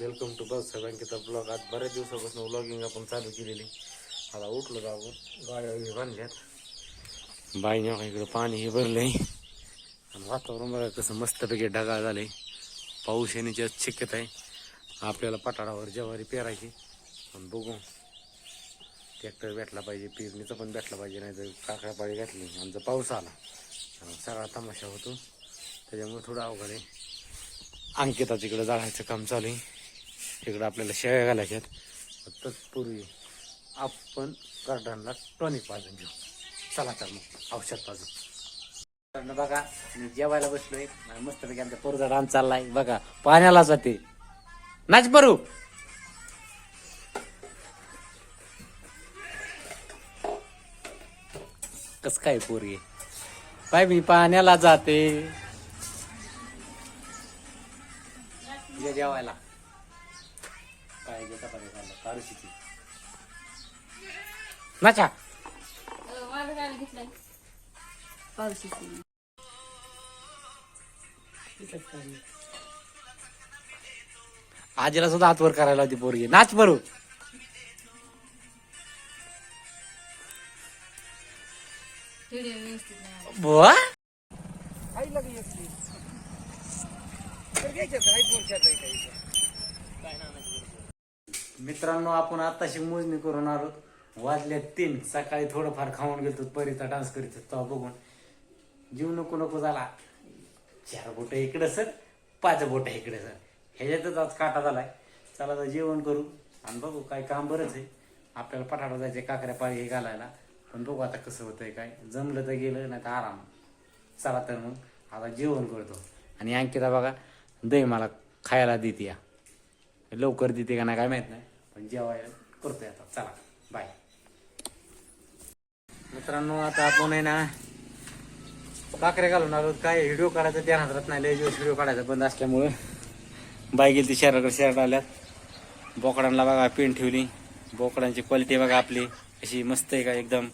Welcome to बस बँकेचा blog आज बऱ्याच दिवसापासून ब्लॉगिंग आपण चालू केलेली आता उठलो जाऊ गाड्या बांधल्यात बाईने बघा इकडं पाणी हे भरलंय आणि वातावरण बघा कसं मस्तपैकी ढगाळ झालंय पाऊस येण्याची शक्यता आहे आपल्याला पठारावर ज्वारी पेरायची पण बघू ट्रॅक्टर भेटला पाहिजे पेरणीचा पण भेटला पाहिजे नाही तर काकडा पाळी घातली आमचा पाऊस आला सगळा तमाशा होतो त्याच्यामुळे थोडं अवघड आहे अंकिता तिकडं जाळायचं काम चालू आहे तिकडं आपल्याला शेळ्या घालायच्यात. फक्त आपण गार्डनला टॉनिक पाजून घेऊ. चला तर मग औषध पाजून बघा मी जेवायला बसलोय मस्त पैकी आमचा पोरचा रान चाललाय. बघा पाण्याला जाते. नाच बरू. कस काय पोरगे? बाय मी पाण्याला जाते. जेवायला. आजीला सुद्धा हातवर करायला होती पोरगी. नाच बरू. व्हिडिओ व्यवस्थित मित्रांनो आपण आताशी मोजणी करून आलो. वाजल्या तीन. सकाळी थोडंफार खाऊन गेलो परीचा डान्स करीत तो बघून. जीव नको नको झाला. चार बोट इकडे सर पाच बोट इकडे सर. ह्याच्यातच आज काटा झालाय. चला तर जेवण करू. आणि बघू काय काम बरंच आहे. आपल्याला पठाडा जायचे काकऱ्या पाळी घालायला. पण बघू आता कसं होतंय काय. जमलं तर गेलं नाही तर आराम. चला तर मग आता जेवण करतो. आणि अंकिता बघा दही मला खायला देते या. लवकर देते का नाही काय माहीत नाही. आपण जेवायला करतोय आता. चला. बाय मित्रांनो आता आपण आहे ना काकरे घालून आलो. काय व्हिडिओ काढायचा ध्यानात राहत नाही. लय दिवस व्हिडिओ काढायचा बंद असल्यामुळं. बाय गेली ती शहराकडे शहरात आल्यात. बोकडांना बघा पेन ठेवली. बोकडांची क्वालिटी बघा आपली. अशी मस्त आहे का एकदम.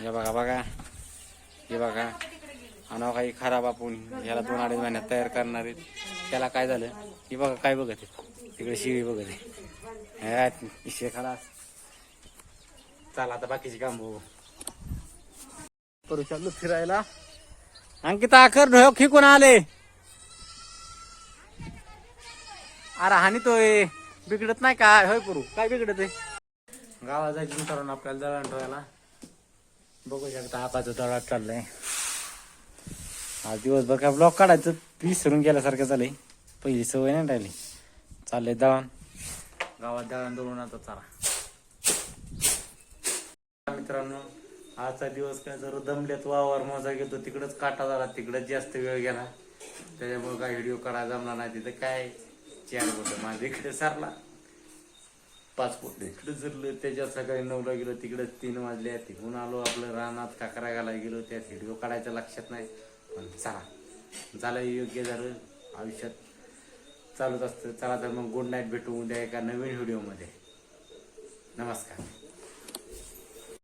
हे बघा बघा. हे बघा. आणि काही खराब आपण याला दोन अडीच महिन्यात तयार करणार आहेत. त्याला काय झालं? हे बघा काय बघत आहे तिकडे शिवी बघत आहे खरा विषय चला आता बाकीची काम बघू करू चाललो फिरायला अंकिता आखर ढोक खिकून आले अरे हानी तो बिघडत नाही काय होय करू काय बिघडत आहे गावात जायचं मित्रांनो आपल्याला दळण ठेवायला बघू शकता आकाचं दळात चाललंय आज दिवसभर काय ब्लॉक काढायचं विसरून गेल्यासारखं झालंय पहिली सवय नाही राहिली चाललंय दळण. गावात दळण दळून आता चला. मित्रांनो आजचा दिवस काय जर दमल्यात वावर मोजा घेतो. तिकडच काटा झाला तिकडच जास्त वेळ गेला. त्याच्यामुळे काय व्हिडिओ काढायला जमला नाही. तिथं काय? चार बोट माझ्या इकडे सारला. पाच बोट इकडे जरलं त्याच्यात सकाळी नऊला गेलो तिकडे तीन वाजले तिकडून आलो आपलं रानात काकरा घालायला गेलो. त्यात व्हिडिओ काढायच्या लक्षात नाही. पण चला. झालं योग्य झालं. आयुष्यात चालूच असतं. चला तर मग गुड नाईट भेटू उद्या एका नवीन व्हिडिओमध्ये नमस्कार.